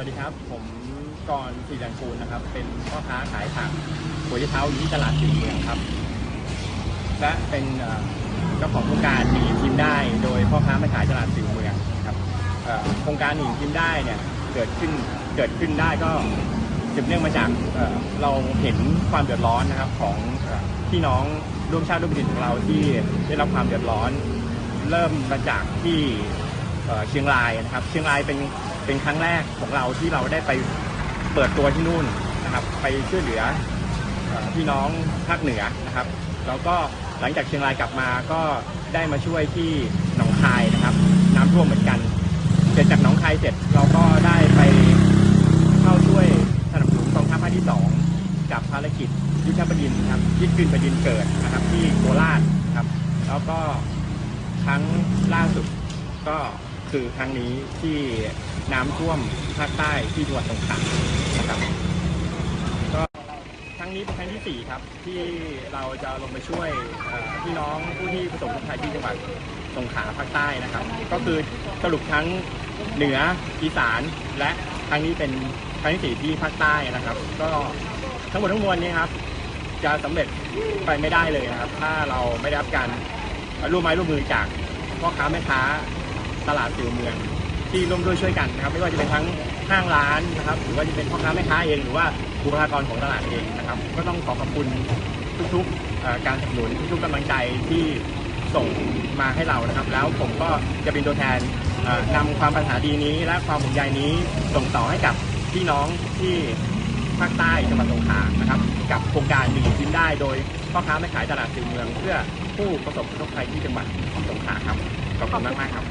กรศรีแดงกูลนะครับ เป็นพ่อค้าขายผักหัวไชเท้าอยู่ที่ตลาดสี่เมืองครับ และเป็นเจ้าของโครงการหนีทีมได้โดยพ่อค้าแม่ขายตลาดสี่เมืองครับโครงการหนีทีมได้เนี่ยเกิดขึ้นเกิดขึ้นได้ก็สืบเนื่องมาจากเเราเห็นความเดือดร้อนนะครับของอพี่น้องร่วมชาติร่วมแผ่นดินของเราที่ได้รับความเดือดร้อน เริ่มมาจากที่เชียงรายนะครับ เชียงรายเป็น เป็นครั้งแรกของเราที่เราได้ไปเปิดตัวที่นู่นนะครับ ไปช่วยเหลือพี่น้องภาคเหนือนะครับ แล้วก็หลังจากเชียงรายกลับมาก็ได้มาช่วยที่หนองคายนะครับ น้ำท่วมเหมือนกันเสร็จจากหนองคายเสร็จเราก็ได้ไปเข้าช่วยสนับสนุนกองทัพภาคที่สองกับภารกิจยุทธบดินทร์ครับยึดคืนแผ่นดินเกิดนะครับ ที่โคราชครับ แล้วก็ครั้งล่าสุดก็ คือครั้งนี้ที่น้ำท่วมภาคใต้ที่จังหวัดสงขลานะครับก็ครั้งนี้เป็นครั้งที่ 4 ครับ ที่เราจะลงไปช่วยพี่น้องผู้ที่ประสบภัยที่จังหวัดสงขลาภาคใต้นะครับ ก็คือสรุปทั้งเหนืออีสานและครั้งนี้เป็นครั้งที่สี่ที่ภาคใต้นะครับ ก็ทั้งหมดทั้งมวลนี้ครับ จะสำเร็จไปไม่ได้เลยนะครับ ถ้าเราไม่ได้รับการร่วมไม้ร่วมมือจากพ่อค้าแม่ค้า ตลาดสี่เมืองที่ร่วมด้วยช่วยกันนะครับ ไม่ว่าจะเป็นทั้งห้างร้านนะครับ หรือว่าจะเป็นพ่อค้าแม่ค้าเองหรือว่าบุคลากรของตลาดเองนะครับ ก็ต้องขอขอบคุณทุกๆการสนับสนุนทุกๆกำลังใจที่ส่งมาให้เรานะครับ แล้วผมก็จะเป็นตัวแทนนำความปัญหาดีนี้ และความห่วงใยนี้ส่งต่อให้กับพี่น้องที่ภาคใต้จังหวัดสงขลานะครับ กับโครงการดีกินได้โดยพ่อค้าแม่ขายตลาดสี่เมือง เพื่อผู้ประสบอุทกภัยที่จังหวัดสงขลาครับขอบคุณมากๆครับ